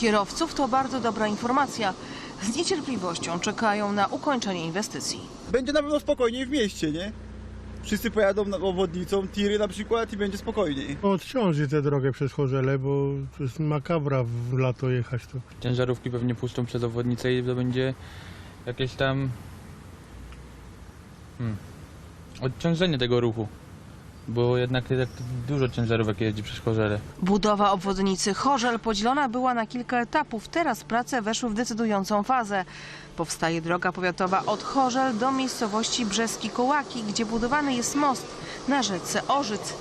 Kierowców to bardzo dobra informacja. Z niecierpliwością czekają na ukończenie inwestycji. Będzie na pewno spokojniej w mieście, nie? Wszyscy pojadą na obwodnicą, tiry na przykład i będzie spokojniej. Odciąży tę drogę przez Chorzele, bo to jest makabra w lato jechać tu. ciężarówki pewnie puszczą przez obwodnicę i to będzie jakieś tam hmm, odciążenie tego ruchu. Bo jednak jednak dużo ciężarówek jeździ przez Chorzele. Budowa obwodnicy Chorzel podzielona była na kilka etapów. Teraz prace weszły w decydującą fazę. Powstaje droga powiatowa od Chorzel do miejscowości Brzeski Kołaki, gdzie budowany jest most na rzece Orzyc.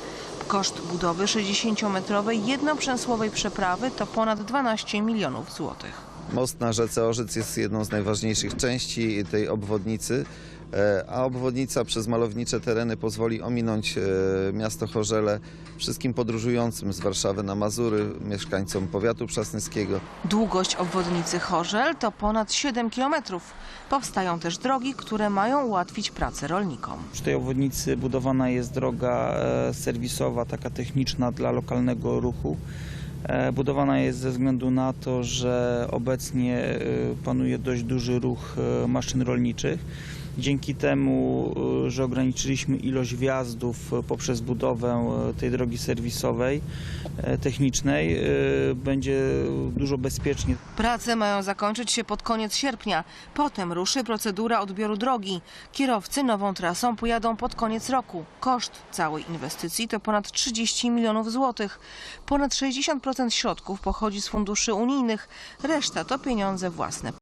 Koszt budowy 60-metrowej jednoprzęsłowej przeprawy to ponad 12 milionów złotych. Most na rzece Orzyc jest jedną z najważniejszych części tej obwodnicy, a obwodnica przez malownicze tereny pozwoli ominąć e, miasto Chorzele wszystkim podróżującym z Warszawy na Mazury, mieszkańcom powiatu przasnyskiego. Długość obwodnicy Chorzel to ponad 7 kilometrów. Powstają też drogi, które mają ułatwić pracę rolnikom. Przy tej obwodnicy budowana jest droga e, serwisowa, taka techniczna dla lokalnego ruchu. E, Budowana jest ze względu na to, że obecnie e, panuje dość duży ruch e, maszyn rolniczych. Dzięki temu, że ograniczyliśmy ilość wjazdów poprzez budowę tej drogi serwisowej, technicznej, będzie dużo bezpieczniej. Prace mają zakończyć się pod koniec sierpnia. Potem ruszy procedura odbioru drogi. Kierowcy nową trasą pojadą pod koniec roku. Koszt całej inwestycji to ponad 30 milionów złotych. Ponad 60% środków pochodzi z funduszy unijnych, reszta to pieniądze własne